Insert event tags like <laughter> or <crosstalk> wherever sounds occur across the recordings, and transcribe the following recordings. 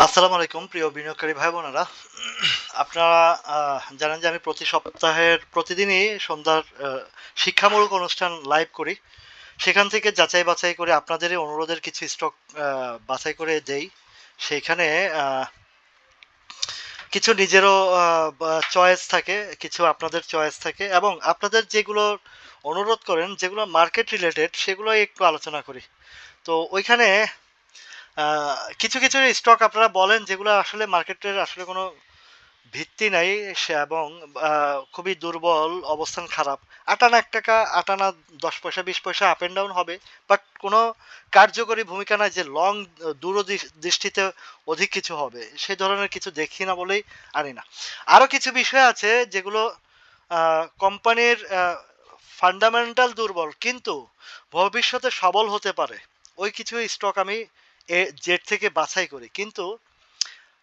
আসসালামু আলাইকুম, প্রিয় বিনিয়োগকারী ভাই বোনেরা। আপনারা জানেন যে আমি প্রতি সপ্তাহের, প্রতিদিনই সন্ধ্যার শিক্ষামূলক অনুষ্ঠান লাইভ করি। সেখান থেকে যাচাই বাছাই করে আপনাদেরই অনুরোধের কিছু স্টক বাছাই করে দেই। সেইখানে কিছু নিজেরও চয়েস থাকে, কিছু আপনাদের চয়েস থাকে এবং আপনাদের যেগুলো অনুরোধ করেন, যেগুলো মার্কেট রিলেটেড সেগুলোই একটু আলোচনা করি। তো ওইখানে কিছু কিছু স্টক আপনারা বলেন যেগুলো আসলে মার্কেটের আসলে কোনো ভিত্তি নাই, সে এবং খুবই দুর্বল, অবস্থান খারাপ। আটানা এক টাকা আটানা দশ পয়সা, বিশ পয়সা আপ এন্ড ডাউন হবে বাট কোনো কার্যকরী ভূমিকা নাই যে লং দূরদৃষ্টিতে অধিক কিছু হবে। সে ধরনের কিছু দেখি না বলেই আনি না। আরও কিছু বিষয় আছে যেগুলো কোম্পানির ফান্ডামেন্টাল দুর্বল, কিন্তু ভবিষ্যতে সবল হতে পারে। ওই কিছু স্টক আমি জেড থেকে বাছাই করি। কিন্তু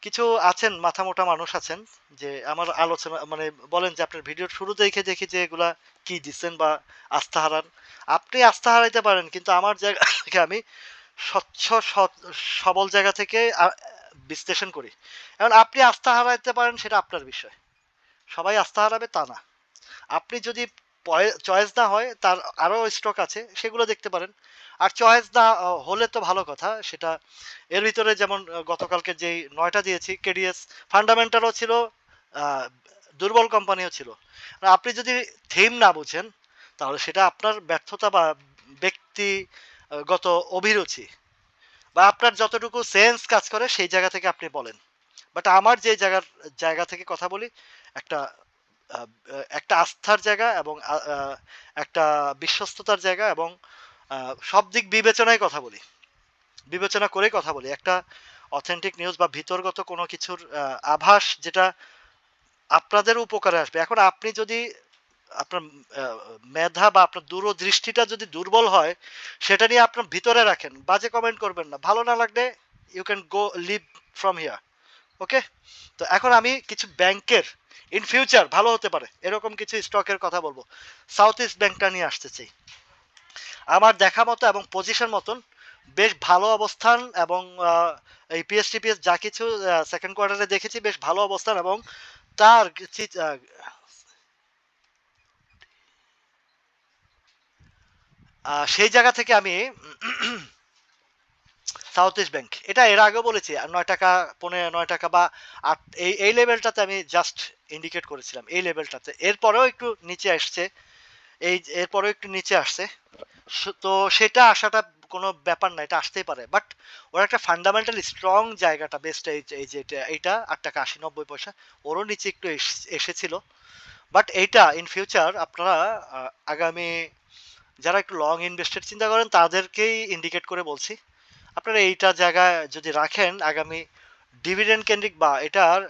কিছু আছেন মাথা মোটা মানুষ আছেন, যে আমার আলোচনা মানে বলেন যে আপনার ভিডিওর শুরু দেখে দেখি যে এগুলা কি দিচ্ছেন বা আস্থা হারান। আপনি আস্থা হারাইতে পারেন, কিন্তু আমার জায়গা থেকে আমি স্বচ্ছ সবল জায়গা থেকে বিশ্লেষণ করি। এখন আপনি আস্থা হারাইতে পারেন, সেটা আপনার বিষয়। সবাই আস্থা হারাবে তা না। আপনি যদি চয়েস না হয়, তার আরও স্টক আছে, সেগুলো দেখতে পারেন। আর চয়েস না হলে তো ভালো কথা, সেটা এর ভিতরে যেমন গতকালকে যেই নয়টা দিয়েছি কেডিএস ফান্ডামেন্টালও ছিল দুর্বল কোম্পানিও ছিল। আপনি যদি থিম না বুঝেন, তাহলে সেটা আপনার ব্যর্থতা বা ব্যক্তিগত অভিরুচি বা আপনার যতটুকু সেন্স কাজ করে, সেই জায়গা থেকে আপনি বলেন। বাট আমার যে জায়গার, জায়গা থেকে কথা বলি, একটা একটা আস্থার জায়গা এবং একটা বিশ্বস্ততার জায়গা এবং সব দিক বিবেচনায় কথা বলি। বিবেচনা করে কথা বলি। একটা অথেন্টিক নিউজ বা ভিতরগত কোনো কিছুর আভাস যেটা আপনাদের উপকারে আসবে। এখন আপনি যদি আপনার মেধা বা আপনার দূরদৃষ্টিটা যদি দুর্বল হয়, সেটা নিয়ে আপনার ভিতরে রাখেন। বাজে কমেন্ট করবেন না। ভালো না লাগলে you can go leave from here okay তো এখন আমি কিছু ব্যাংকের ইন ফিউচার ভালো হতে পারে, এরকম কিছু স্টকের কথা বলব। সাউথ ইস্ট ব্যাংকটা নিয়ে আসতে চাই। আমার দেখা মতো এবং পজিশন মতন বেশ ভালো অবস্থান এবং এই পিএস টিপিএস যা কিছু সেকেন্ড কোয়ার্টারে দেখেছি বেশ ভালো অবস্থান এবং তার সেই জায়গা থেকে আমি সাউথ ইস্ট ব্যাংক এটা এর আগেও বলেছি নয় টাকা পনেরো নয় টাকা বা আট, এই এই লেভেলটাতে আমি জাস্ট ইন্ডিকেট করেছিলাম, এই লেভেলটাতে এরপরেও একটু নিচে আসছে এই এরপরেও একটু নিচে আসছে। তো সেটা আসাটা কোনো ব্যাপার না, এটা আসতেই পারে। বাট ওর একটা ফান্ডামেন্টাল স্ট্রং জায়গাটা বেস্ট এই যে এইটা, আট টাকা আশি, নব্বই পয়সা, ওরও নিচে একটু এস- এসেছিল। বাট এইটা ইন ফিউচার আপনারা আগামী যারা একটু লং ইনভেস্টেড চিন্তা করেন, তাদেরকেই ইন্ডিকেট করে বলছি। আপনারা এইটা জায়গায় যদি রাখেন, আগামী ডিভিডেন্ড কেন্দ্রিক বা এটার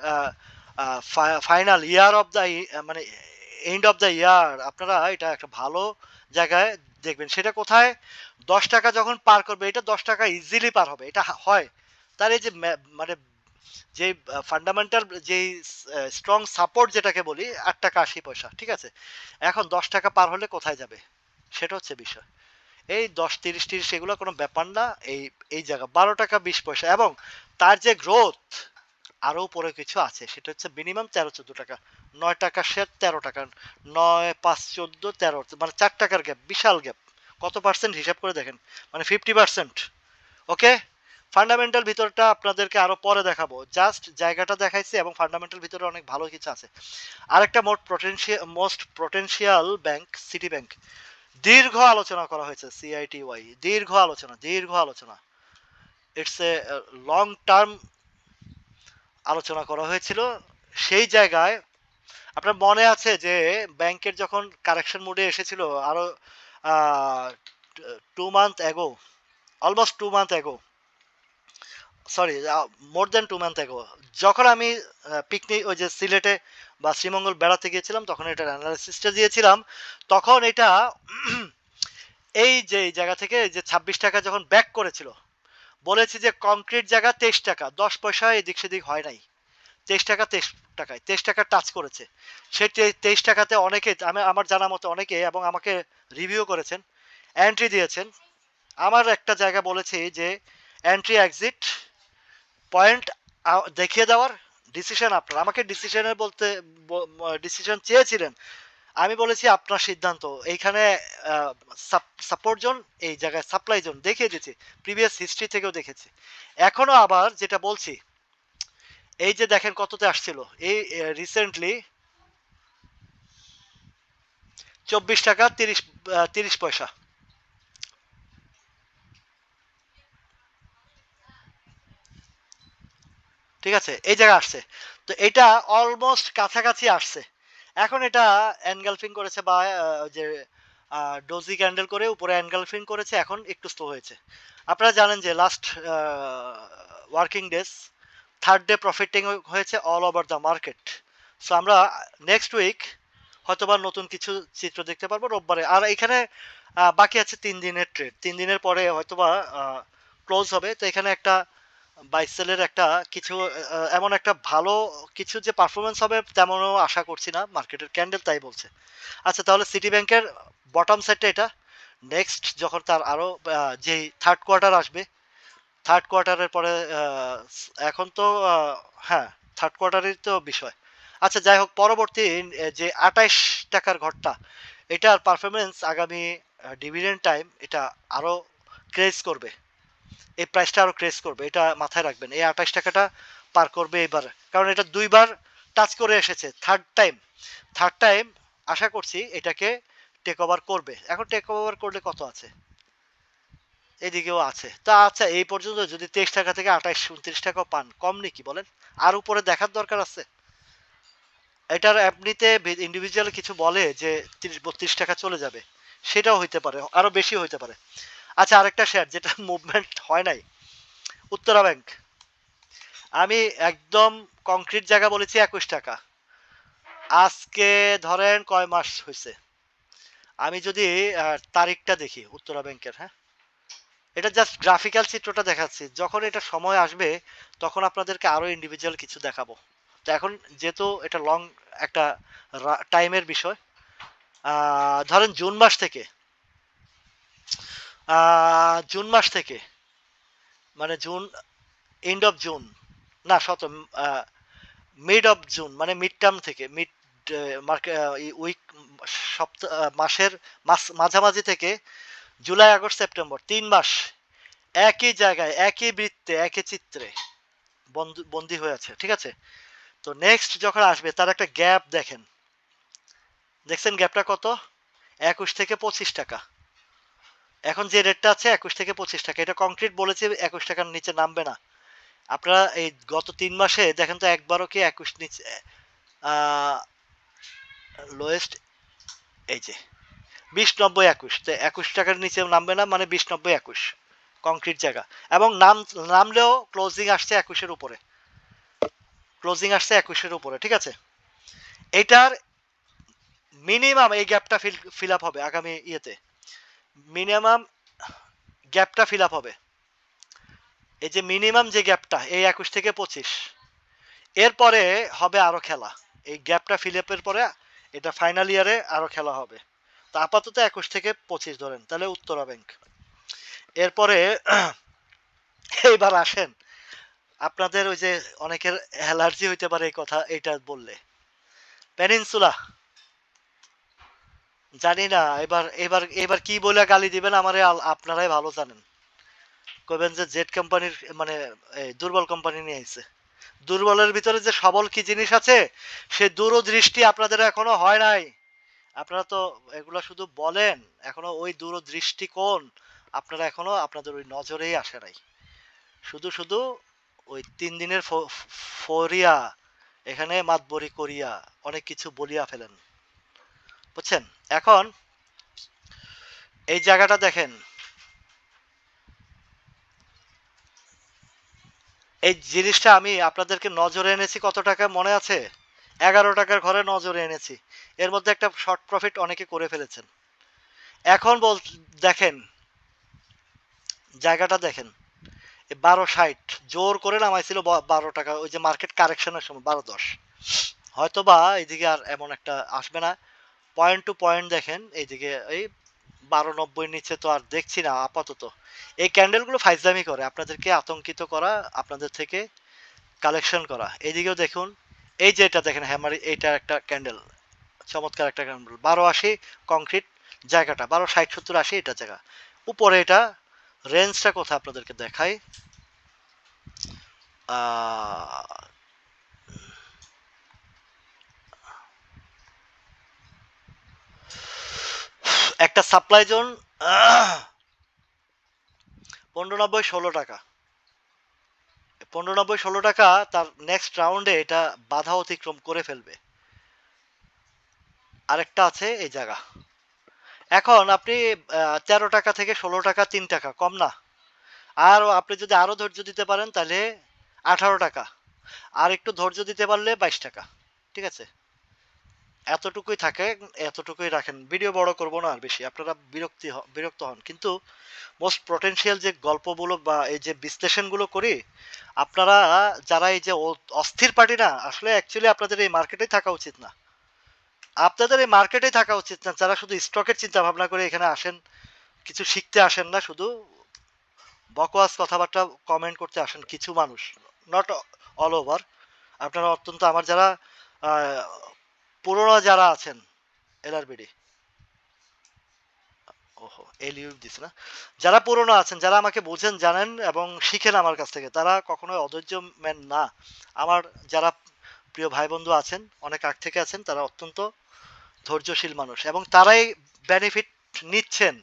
ফাইনাল ইয়ার অফ দ্য মানে এন্ড অফ দ্য ইয়ার আপনারা এটা একটা ভালো জায়গায় দেখবেন। সেটা কোথায়? দশ টাকা যখন পার করবে, এটা দশ টাকা ইজিলি পার হবে। এটা হয়। তার এই যে মানে যে ফান্ডামেন্টাল যেই স্ট্রং সাপোর্ট যেটাকে বলি, আট টাকা আশি পয়সা, ঠিক আছে? এখন দশ টাকা পার হলে কোথায় যাবে? সেটা হচ্ছে বিষয়। এই দশ, তিরিশ তিরিশ, এগুলো কোনো ব্যাপার না। এই এই জায়গা, বারো টাকা, বিশ পয়সা। এবং তার যে গ্রোথ আরও উপরে কিছু আছে। সেটা হচ্ছে মিনিমাম তেরো চোদ্দ টাকা, নয় টাকা শেয়ার তেরো টাকা, নয় পাঁচ চোদ্দ তেরো মানে চার টাকার গ্যাপ বিশাল গ্যাপ কত পার্সেন্ট হিসাব করে দেখেন? মানে ফিফটি পার্সেন্ট ওকে ফান্ডামেন্টাল ভিতরটা আপনাদেরকে আরও পরে দেখাবো। জাস্ট জায়গাটা দেখাইছি এবং ফান্ডামেন্টাল ভিতরে অনেক ভালো কিছু আছে। আরেকটা মোট potential most potential bank city bank দীর্ঘ আলোচনা করা হয়েছে সিআইটি ওয়াই দীর্ঘ আলোচনা দীর্ঘ আলোচনা। ইটস এ লং টার্ম আলোচনা করা হয়েছিল, সেই জায়গায় আপনার মনে আছে যে ব্যাংকের যখন কারেকশন মোডে এসেছিল আরও two month ago almost two month ago sorry more than two month ago যখন আমি পিকনিক ওই যে সিলেটে বা শ্রীমঙ্গল বেড়াতে গিয়েছিলাম, তখন এটার অ্যানালাইসিসটা দিয়েছিলাম, তখন এটা, এই যে জায়গা থেকে যে ছাব্বিশ টাকা যখন ব্যাক করেছিল বলেছি যে কংক্রিট জায়গা তেইশ টাকা, দশ পয়সা এদিক সেদিক হয় নাই। তেইশ টাকা, তেইশ টাকায়, তেইশ টাকা টাচ করেছে। সেই তেইশ টাকাতে অনেকে, আমি, আমার জানা মতো অনেকে এবং আমাকে রিভিউ করেছেন এন্ট্রি দিয়েছেন। আমার একটা জায়গা বলেছি যে এন্ট্রি এক্সিট পয়েন্ট দেখিয়ে দেওয়ার ডিসিশন আপনার। আমাকে ডিসিশনের বলতে ডিসিশন চেয়েছিলেন। আমি বলেছি আপনার সিদ্ধান্ত। এইখানে সাপোর্ট জোন এই জায়গায় সাপ্লাই জোন দেখিয়ে দিয়েছি। প্রিভিয়াস হিস্ট্রি থেকেও দেখেছি। এখনও আবার যেটা বলছি, এই যে দেখেন কততে আসছিল। এই রিসেন্টলি চব্বিশ টাকা তিরিশ তিরিশ পয়সা। ঠিক আছে? এই জায়গায় আসছে। তো এটা অলমোস্ট কাছাকাছি আসছে। এখন এটা এনগালফিং করেছে বা যে ডোজি ক্যান্ডেল করে উপরে এনগালফিং করেছে, এখন একটু স্লো হয়েছে। আপনারা জানেন যে last working days third day profiting হয়েছে all over the market so আমরা নেক্সট উইক হয়তোবা নতুন কিছু চিত্র দেখতে পারব, রোববারে। আর এখানে বাকি আছে তিন দিনের ট্রেড তিন দিনের পরে হয়তোবা ক্লোজ হবে। তো এখানে একটা বাইসেলের একটা কিছু এমন একটা ভালো কিছু যে পারফরমেন্স হবে তেমনও আশা করছি না মার্কেটের ক্যান্ডেল তাই বলছে। আচ্ছা তাহলে সিটি ব্যাংকের বটম সাইডটা এটা। নেক্সট যখন তার আরও যেই থার্ড কোয়ার্টার আসবে থার্ড কোয়ার্টারের পরে এখন তো হ্যাঁ থার্ড কোয়ার্টারের তো বিষয়। আচ্ছা যাই হোক, পরবর্তী যে আঠাইশ টাকার ঘরটা, এটার পারফরমেন্স আগামী ডিভিডেন্ড টাইম এটা আরও ক্রেজ করবে। এই প্রাইসটা আরও ক্রেজ করবে, এটা মাথায় রাখবেন। এই আঠাশ টাকাটা পার করবে এবার। কারণ এটা দুইবার টাচ করে এসেছে থার্ড টাইম থার্ড টাইম আশা করছি এটাকে টেক ওভার করবে। এখন টেক ওভার করলে কত আছে? এদিকেও আছে। তা আচ্ছা এই পর্যন্ত যদি তেইশ টাকা থেকে আঠাইশ উনত্রিশ টাকাও পান, কম নেই কি বলেন? আর উপরে দেখার দরকার আছে? এটার এমনিতে ইন্ডিভিজুয়াল কিছু বলে যে তিরিশ, বত্রিশ টাকা চলে যাবে। সেটাও হইতে পারে, আরও বেশি হইতে পারে। আচ্ছা আরেকটা শেয়ার যেটা <laughs> মুভমেন্ট হয় নাই। উত্তরা ব্যাংক আমি একদম কংক্রিট জায়গা বলেছি একুশ টাকা। আজকে ধরেন কয় মাস হয়েছে আমি যদি তারিখটা দেখি উত্তরা ব্যাংকের হ্যাঁ? এটা জাস্ট গ্রাফিক্যাল চিত্রটা দেখাচ্ছি। যখন এটা সময় আসবে, তখন আপনাদেরকে আরও ইন্ডিভিজুয়াল কিছু দেখাবো। তো এখন যেহেতু এটা লং একটা টাইমের বিষয় ধরেন জুন মাস থেকে জুন মাস থেকে। মানে জুন এন্ড অফ জুন না শত মিড অফ জুন মানে মিড টার্ম থেকে মিড উইক সপ্তাহ মাসের, মাস, মাঝামাঝি থেকে জুলাই আগস্ট সেপ্টেম্বর তিন মাস একই জায়গায়, একই বৃত্তে, একই চিত্রে বন্দি হয়ে আছে, ঠিক আছে? তো নেক্সট যখন আসবে, তার একটা গ্যাপ দেখেন। দেখছেন গ্যাপটা কত? একুশ থেকে পঁচিশ টাকা। এখন যে রেটটা আছে একুশ থেকে পঁচিশ টাকা, এটা কংক্রিট বলেছে একুশ টাকার নিচে নামবে না। আপনারা এই গত তিন মাসে দেখেন তো একবারও কি একুশ নিচে লোয়েস্ট এই যে, বিশ নব্বই একুশ। তো একুশ টাকার নিচে নামবে না মানে বিশ নব্বই একুশ কংক্রিট জায়গা। এবং নাম, নামলেও ক্লোজিং আসছে একুশের উপরে। ক্লোজিং আসছে একুশের উপরে, ঠিক আছে? এটার মিনিমাম এই গ্যাপটা ফিল ফিল আপ হবে আগামী ইয়েতে। মিনিমাম গ্যাপটা ফিল আপ হবে। এই যে মিনিমাম যে গ্যাপটা, এই একুশ থেকে পঁচিশ। এরপরে হবে আরও খেলা। এই গ্যাপটা ফিল আপের পরে এটা ফাইনাল ইয়ারে আরও খেলা হবে। তো আপাতত একুশ থেকে পঁচিশ ধরেন, তাহলে উত্তরা ব্যাংক এরপরে <clears throat> এইবার আসেন। আপনাদের ওই যে অনেকের অ্যালার্জি হইতে পারে এই কথা এটা বললে। পেনিনসুলা জানি না এবার এবার এবার কি বলে গালি দিবেন আমারে আপনারাই ভালো জানেন কবেন যে জেড কোম্পানির মানে দুর্বল কোম্পানি নিয়ে আইছে দুর্বলের ভিতরে যে সবল কি জিনিস আছে সে দূরদৃষ্টি আপনাদের এখনও হয় নাই আপনারা তো এগুলা শুধু বলেন এখনও ওই দূরদৃষ্টিকোণ আপনারা এখনও আপনাদের ওই নজরেই আসে নাই শুধু শুধু ওই তিন দিনের ফরিয়া এখানে মাতবরি করিয়া অনেক কিছু বলিয়া ফেলেন বুঝছেন? এখন এই জায়গাটা দেখেন। এই জিনিসটা আমি আপনাদেরকে নজরে এনেছি কত টাকা মনে আছে? এগারো টাকার ঘরে নজরে এনেছি। এর মধ্যে একটা শর্ট প্রফিট অনেকে করে ফেলেছেন। এখন বল, দেখেন, জায়গাটা দেখেন। বারো ষাট, জোর করে নামাইছিল বারো টাকা, ওই যে মার্কেট কারেকশনের সময়, বারো দশ। হয়তো বা এইদিকে আর এমন একটা আসবে না। পয়েন্ট টু পয়েন্ট দেখেন, এইদিকে এই বারো নব্বই নিচে তো আর দেখছি না, আপাতত। এই ক্যান্ডেলগুলো ফাইজলামি করে, আপনাদেরকে আতঙ্কিত করা, আপনাদের থেকে কালেকশন করা। এইদিকেও দেখুন, এই যে এটা দেখেন হ্যামার এইটা একটা ক্যান্ডেল চমৎকার একটা ক্যান্ডেল বারো আশি কংক্রিট জায়গাটা বারো ষাট সত্তর আশি এটা জায়গা। উপরে এটা রেঞ্জটা কোথায় আপনাদেরকে দেখাই? একটা সাপ্লাই জোন পনেরো নব্বই ষোলো টাকা। পনেরো নব্বই ষোলো টাকা তার নেক্সট রাউন্ডে এটা বাধা অতিক্রম করে ফেলবে। আরেকটা আছে এই জায়গা। এখন আপনি তেরো টাকা থেকে ষোলো টাকা তিন টাকা, কম না। আর আপনি যদি আরও ধৈর্য দিতে পারেন তাহলে আঠারো টাকা। আর একটু ধৈর্য দিতে পারলে বাইশ টাকা, ঠিক আছে? এতটুকুই থাকে এতটুকুই রাখেন। ভিডিও বড় করব না আর বেশি, আপনারা বিরক্তি বিরক্ত হন। কিন্তু মোস্ট পটেনশিয়াল যে গল্পগুলো বা এই যে বিশ্লেষণগুলো করি, আপনারা যারা এই যে অস্থির পার্টি না, আসলে অ্যাকচুয়ালি আপনাদের এই মার্কেটে থাকা উচিত না। আপনাদের এই মার্কেটে থাকা উচিত না, যারা শুধু স্টকের চিন্তা ভাবনা করে এখানে আসেন, কিছু শিখতে আসেন না, শুধু বকওয়াস কথাবার্তা কমেন্ট করতে আসেন কিছু মানুষ নট অল ওভার আপনারা অত্যন্ত আমার যারা পুরোনো যারা আছেন এলআরবিডি ওহো এলিউ দিছে না। যারা পুরনো আছেন, যারা আমাকে বোঝেন, জানেন এবং শিখেন আমার কাছ থেকে, তারা কখনোই অধৈর্য ম্যান না। আমার যারা প্রিয় ভাই বন্ধু আছেন, অনেক আগ থেকে আছেন, তারা অত্যন্ত ধৈর্যশীল মানুষ এবং তারাই বেনিফিট নিচ্ছেন।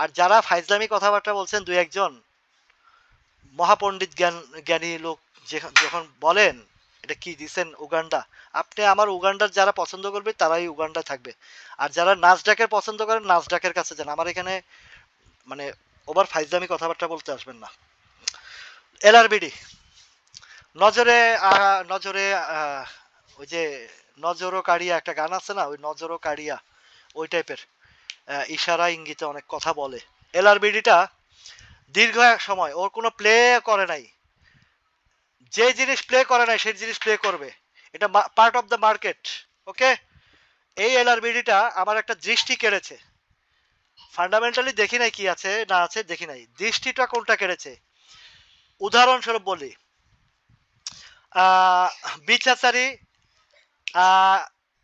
আর যারা ফাইজলামি কথাবার্তা বলছেন, দুই একজন মহাপণ্ডিত জ্ঞান জ্ঞানী লোক যখন বলেন এটা কি দিছেন উগান্ডা? আপনি আমার উগান্ডার যারা পছন্দ করবে, তারাই উগান্ডা থাকবে। আর যারা নাচডাকের পছন্দ করেন নাচডাকের কাছে যান। আমার এখানে মানে ওভার ফাইজলামি কথাবার্তা বলতে আসবেন না। এলআরবিডি নজরে নজরে ওই যে নজরো কাড়িয়া একটা গান আছে না? ওই নজরো কাড়িয়া ওই টাইপের ইশারা ইঙ্গিতে অনেক কথা বলে। এলআরবিডিটা দীর্ঘ এক সময়, ওর কোনো প্লে করে নাই। যে জিনিস প্লে করে নাই, সেই জিনিস প্লে করবে। এটা part of the market okay এই এলআরবিডিটা আমার একটা দৃষ্টি কেড়েছে। ফান্ডামেন্টালি দেখি নাই কি আছে, না আছে, দেখি নাই। দৃষ্টিটা কোনটা কেড়েছে? উদাহরণস্বরূপ বলি। বিচাচারি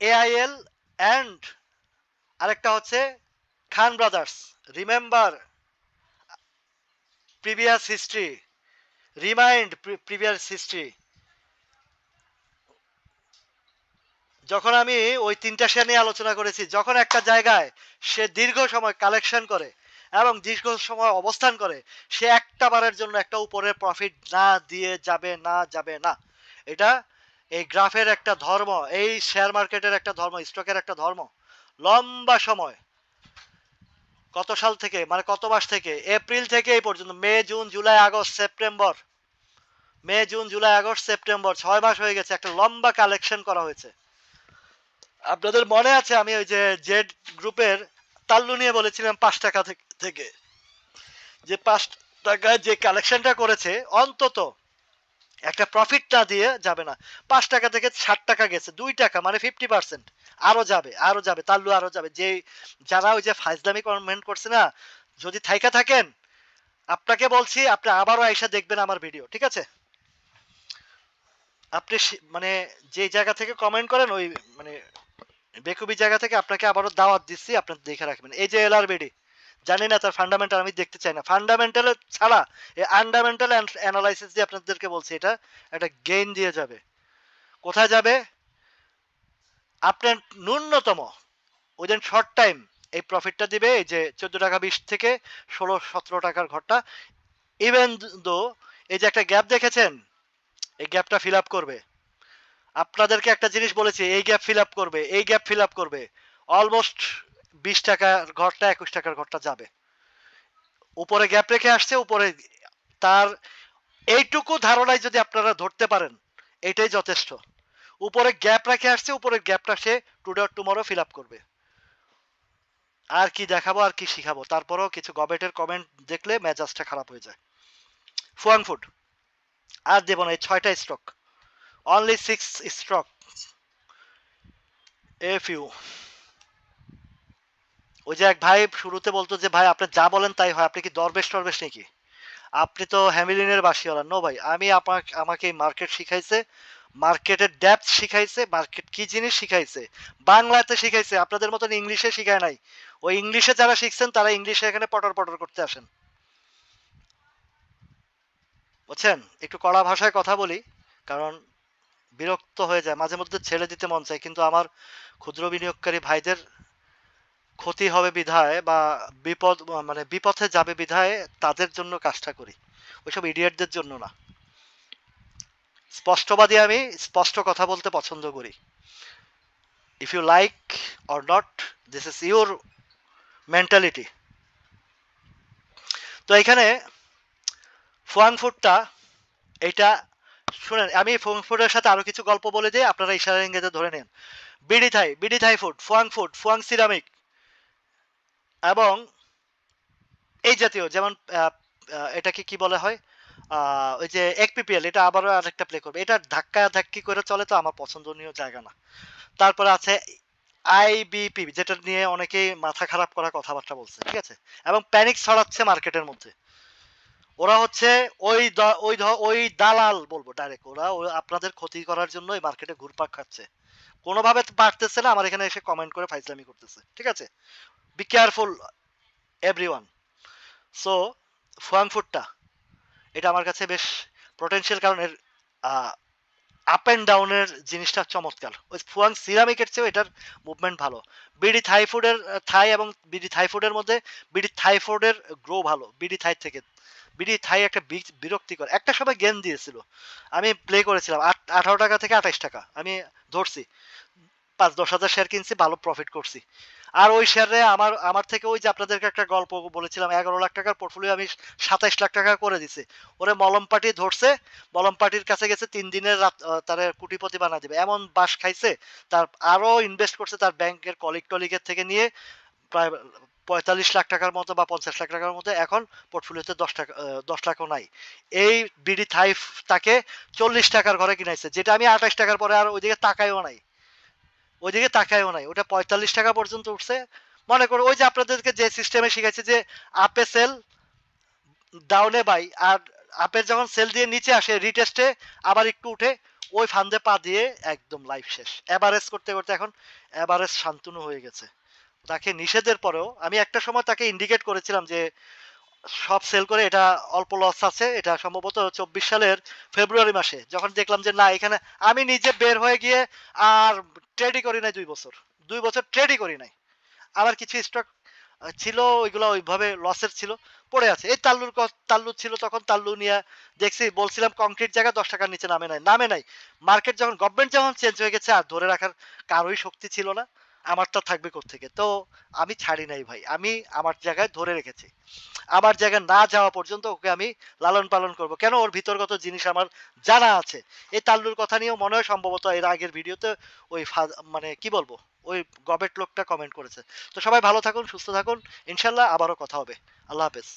এআইএল অ্যান্ড আরেকটা হচ্ছে Khan brothers remember previous history remind previous history. যখন আমি ওই তিনটা শেয়ার নিয়ে আলোচনা করেছি, যখন একটা জায়গায় সে দীর্ঘ সময় কালেকশন করে এবং দীর্ঘ সময় অবস্থান করে, সে একটা বারের জন্য একটা উপরে প্রফিট না দিয়ে যাবে, না যাবে, না। এটা এই গ্রাফের একটা ধর্ম, এই শেয়ার মার্কেটের একটা ধর্ম স্টকের একটা ধর্ম। লম্বা সময় কত সাল থেকে মানে কত মাস থেকে? এপ্রিল থেকে এই পর্যন্ত, May, June, July, August, September. May, June, July, August, September, ছয় মাস হয়ে গেছে, একটা লম্বা কালেকশন করা হয়েছে। আপনাদের মনে আছে, আমি ওই যে জেড গ্রুপের তাল্লু নিয়ে বলেছিলাম পাঁচ টাকা থেকে- যে পাঁচ টাকা যে কালেকশনটা করেছে, অন্তত একটা প্রফিট না দিয়ে যাবে না। পাঁচ টাকা থেকে ষাট টাকা গেছে, দুই টাকা মানে ফিফটি পার্সেন্ট আরও যাবে আরও যাবে, তাল্লু আরও যাবে। যে যারা ওই যে ফাইজলামি কমেন্ট করছে না, যদি থাইকা থাকেন, আপনাকে বলছি, আপনি আবারও আইসা দেখবেন আমার ভিডিও, ঠিক আছে? আপনি মানে যে জায়গা থেকে কমেন্ট করেন, ওই মানে বেকুবি জায়গা থেকে আপনাকে আবারও দাওয়াত দিচ্ছি আপনার দেখে রাখবেন। এই যে এল এলআরবিডি জানি না তার ফান্ডামেন্টাল আমি দেখতে চাই না। ফান্ডামেন্টাল ছাড়া এই আন্ডামেন্টাল অ্যানালাইসিস দিয়ে আপনাদেরকে বলছি এটা, একটা গেইন দিয়ে যাবে। কোথায় যাবে? আপনার ন্যূনতম উইদিন শর্ট টাইম এই প্রফিটটা দিবে, এই যে চোদ্দ টাকা বিশ থেকে ষোলো, সতেরো টাকার ঘরটা। ইভেন দো এই যে একটা গ্যাপ দেখেছেন, এই গ্যাপটা ফিল আপ করবে। আপনাদেরকে একটা জিনিস বলেছি, এই গ্যাপ ফিল আপ করবে, এই গ্যাপ ফিল আপ করবে। অলমোস্ট বিশ টাকার ঘরটা, একুশ টাকার ঘরটা যাবে। উপরে গ্যাপ রেখে আসছে, উপরে তার এইটুকু ধারণায় যদি আপনারা ধরতে পারেন, এটাই যথেষ্ট। উপরে গ্যাপ রাখে আসছে, উপরের গ্যাপটা সে today or tomorrow fill up করবে। আর কি দেখাবো, আর কি শিখাবো। তারপরেও কিছু গবেটের কমেন্ট দেখলে মেজাজটা খারাপ হয়ে যায়। ফুয়াং ফুড, আর দেবো না, এই ছয়টা stock only six stock a few ওই যে এক ভাই শুরুতে বলতো যে, ভাই, আপনি যা বলেন তাই হয়। আপনি কি দরবেশ টরবেশ নাকি? আপনি তো হ্যামিলিনের বাসিওয়ালা। নো ভাই, আমি আমাকে মার্কেট শিখাইছে। মার্কেটের ডেপথ শিখাইছে মার্কেট কি জিনিস শিখাইছে, বাংলাতে শিখাইছে, আপনাদের মতন ইংলিশে শিখায় নাই। ওই ইংলিশে যারা শিখছেন, তারা ইংলিশে এখানে পটর পটর করতে আসেন। বুঝছেন? একটু কড়া ভাষায় কথা বলি, কারণ বিরক্ত হয়ে যায়। মাঝে মধ্যে ছেড়ে দিতে মন চায়, কিন্তু আমার ক্ষুদ্র বিনিয়োগকারী ভাইদের ক্ষতি হবে বিধায় বা বিপদ মানে বিপথে যাবে বিধায় তাদের জন্য কাজটা করি। ওইসব ইডিয়েটদের জন্য না। স্পষ্টবাদী আমি স্পষ্ট কথা বলতে পছন্দ করি। If you like or not this is your mentality তো এখানে ফুয়াং ফুডটা এটা শুনেন, আমি ফুয়াং ফুডের সাথে আরও কিছু গল্প বলে দিই, আপনারা ইশারা ইঙ্গিতে ধরে নেন। BD Thai BD Thai food Fuwang food Fuwang ceramic এবং এই জাতীয়, যেমন এটাকে কি বলা হয়? ওই যে এক পিপিএল, এটা আবারও আরেকটা প্লে করবে। এটা ধাক্কা ধাক্কি করে চলে তো আমার পছন্দনীয় জায়গা না। তারপরে আছে আইবিপি যেটা নিয়ে অনেকেই মাথা খারাপ করা কথাবার্তা বলছে, ঠিক আছে? এবং প্যানিক ছড়াচ্ছে মার্কেটের মধ্যে। ওরা হচ্ছে ওই ওই ওই দালাল বলব ডাইরেক্ট ওরা আপনাদের ক্ষতি করার জন্য এই মার্কেটে ঘুরপাক খাচ্ছে। কোনোভাবে পারতেছে না, আমার এখানে এসে কমেন্ট করে ফাইজলামি করতেছে, ঠিক আছে? Be careful everyone so Fuwang ফুডটা এটা আমার কাছে বেশ পোটেনশিয়াল কারণ এর আপ অ্যান্ড ডাউনের জিনিসটা চমৎকার। ওই ফুয়াং সিরামিকের চেয়েও এটার মুভমেন্ট ভালো। বিডি থাই ফুডের থাই এবং বিডি থাই ফুডের মধ্যে বিডি থাই ফুডের গ্রো ভালো, বিডি থাই থেকে। বিডি থাই একটা বিরক্তিকর। একটা সময় গেম দিয়েছিল। আমি প্লে করেছিলাম, আট, আঠারো টাকা থেকে আঠাইশ টাকা। আমি ধরছি, পাঁচ, দশ হাজার শেয়ার কিনছি, ভালো প্রফিট করছি। আর ওই শেয়ারে আমার আমার থেকে ওই যে আপনাদেরকে একটা গল্প বলেছিলাম, এগারো লাখ টাকার পোর্টফোলিও আমি সাতাইশ লাখ টাকা করে দিছি। ওরে মলম পার্টি ধরছে, মলম পার্টির কাছে গেছে, তিন দিনের রাত তার কুটিপতি বানা দিবে। এমন বাস খাইছে, তার আরও ইনভেস্ট করছে তার ব্যাংকের কলিগ টলিগের থেকে নিয়ে প্রায় পঁয়তাল্লিশ লাখ টাকার মতো বা পঞ্চাশ লাখ টাকার মতো এখন পোর্টফোলিওতে দশ টাকা দশ লাখও নাই। এই বিডি থাইফ তাকে চল্লিশ টাকার ঘরে কিনাইছে, যেটা আমি আঠাশ টাকার পরে আর ওইদিকে তাকাইও নাই। ওইদিকে তাকাইও নাই। ওটা পঁয়তাল্লিশ টাকা পর্যন্ত উঠছে। মনে করো ওই যে আপনাদেরকে যে সিস্টেমে শিখাইছে যে আপে সেল ডাউনে বাই আর আপের যখন সেল দিয়ে নিচে আসে রিটেস্টে আবার একটু উঠে, ওই ফান্দে পা দিয়ে একদম লাইফ শেষ। এভারেজ করতে করতে এখন এভারেজ শান্তনু হয়ে গেছে। তাকে নিষেধের পরেও আমি একটা সময় তাকে ইন্ডিকেট করেছিলাম যে সব সেল করে এটা অল্প লস আছে। এটা সম্ভবত চব্বিশ সালের ফেব্রুয়ারি মাসে। যখন দেখলাম যে না, এখানে আমি নিজে বের হয়ে গিয়ে আর ট্রেডই করি নাই দুই বছর। দুই বছর ট্রেডই করি নাই। আমার কিছু স্টক ছিল, ওইগুলো ওইভাবে লসের ছিল, পড়ে আছে। এই তাল্লুর তাল্লু ছিল তখন তাল্লু নিয়ে দেখছি, বলছিলাম কংক্রিট জায়গা দশ টাকার নিচে নামে নাই নামে নাই। মার্কেট যখন গভর্নমেন্ট যখন চেঞ্জ হয়ে গেছে, আর ধরে রাখার কারোই শক্তি ছিল না। আমারটা থাকবে থেকে তো আমি ছাড়ি নাই ভাই। আমি আমার জায়গায় ধরে রেখেছি। আমার জায়গায় না যাওয়া পর্যন্ত ওকে আমি লালন পালন করব। কেন? ওর ভিতরগত জিনিস আমার জানা আছে। এই তাল্লুর কথা নিয়েও মনে হয় সম্ভবত এর আগের ভিডিওতে ওই মানে কি বলব? ওই গবেট লোকটা কমেন্ট করেছে। তো সবাই ভালো থাকুন, সুস্থ থাকুন। ইনশাল্লাহ আবারও কথা হবে। আল্লাহ হাফেজ।